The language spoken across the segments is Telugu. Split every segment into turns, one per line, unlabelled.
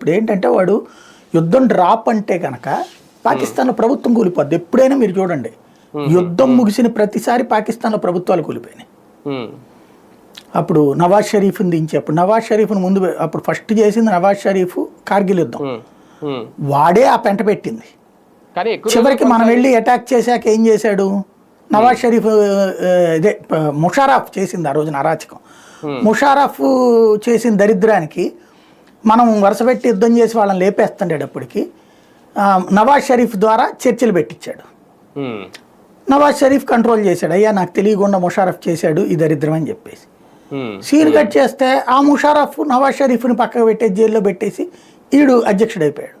ఇప్పుడు ఏంటంటే వాడు యుద్ధం డ్రాప్ అంటే కనుక పాకిస్తాన్లో ప్రభుత్వం కూలిపోద్ది. ఎప్పుడైనా మీరు చూడండి. యుద్ధం ముగిసిన ప్రతిసారి పాకిస్తాన్లో ప్రభుత్వాలు కూలిపోయినాయి. అప్పుడు నవాజ్ షరీఫ్ని దించి అప్పుడు నవాజ్ షరీఫ్ని ముందు అప్పుడు ఫస్ట్ చేసింది నవాజ్ షరీఫ్ కార్గిల్ యుద్ధం. వాడే ఆ పెంట పెట్టింది. చివరికి మనం వెళ్ళి అటాక్ చేశాక ఏం చేశాడు? నవాజ్ షరీఫ్ ఇదే ముషారఫ్ చేసింది ఆ రోజున అరాచకం. ముషారఫ్ చేసిన దరిద్రానికి మనం వరుస పెట్టి యుద్ధం చేసి వాళ్ళని లేపేస్తుండేటప్పటికి నవాజ్ షరీఫ్ ద్వారా చర్చలు పెట్టించాడు. నవాజ్ షరీఫ్ కంట్రోల్ చేశాడు. అయ్యా నాకు తెలియకుండా ముషారఫ్ చేశాడు ఈ దరిద్రం అని చెప్పేసి. సీన్ కట్ చేస్తే ఆ ముషారఫ్ నవాజ్ షరీఫ్ని పక్కకు పెట్టేసి జైల్లో పెట్టేసి ఈడు అధ్యక్షుడు అయిపోయాడు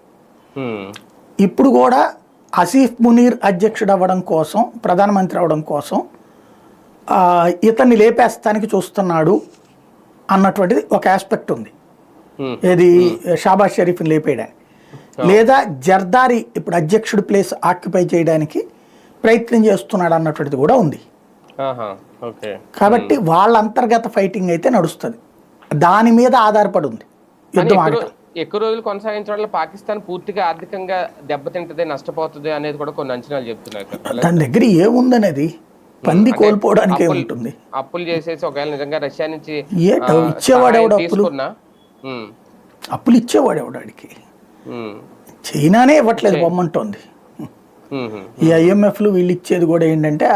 ఉమ్,
ఇప్పుడు కూడా ఆసిఫ్ మునీర్ అధ్యక్షుడు అవ్వడం కోసం ప్రధానమంత్రి అవ్వడం కోసం ఇతన్ని లేపేస్తానికి చూస్తున్నాడు అన్నటువంటిది ఒక ఆస్పెక్ట్ ఉంది. ఏది? షాబాజ్ షరీఫ్ని లేపేయడానికి. లేదా జర్దారి ఇప్పుడు అధ్యక్షుడి ప్లేస్ ఆక్యుపై చేయడానికి ప్రయత్నం చేస్తున్నాడు అన్నటువంటిది కూడా ఉంది. కాబట్టి వాళ్ళ అంతర్గత ఫైటింగ్ అయితే నడుస్తుంది. దాని మీద ఆధారపడి ఉంది యుద్ధం
రో- ఎక్కువ రోజులు కొనసాగించడం పాకిస్తాన్ పూర్తిగా ఆర్థికంగా దెబ్బతింటది నష్టపోతుంది అనేది కూడా కొన్ని అంచనాలు చెప్తున్నారు.
దాని దగ్గర ఏముందనేది? పంది కోల్పోవడానికి
అప్పులు-
ఏముంటుంది
అప్పులు చేసేసి ఒకవేళ నిజంగా రష్యా నుంచి
ఇచ్చేవాడు ఎవడు అప్పులు? అప్పులు ఇచ్చేవాడు ఎవడానికి చైనానే ఇవ్వట్లేదు పొమ్మంటోంది
ఉమ్.
ఈ ఐఎంఎఫ్లు వీళ్ళు ఇచ్చేది కూడా ఏంటంటే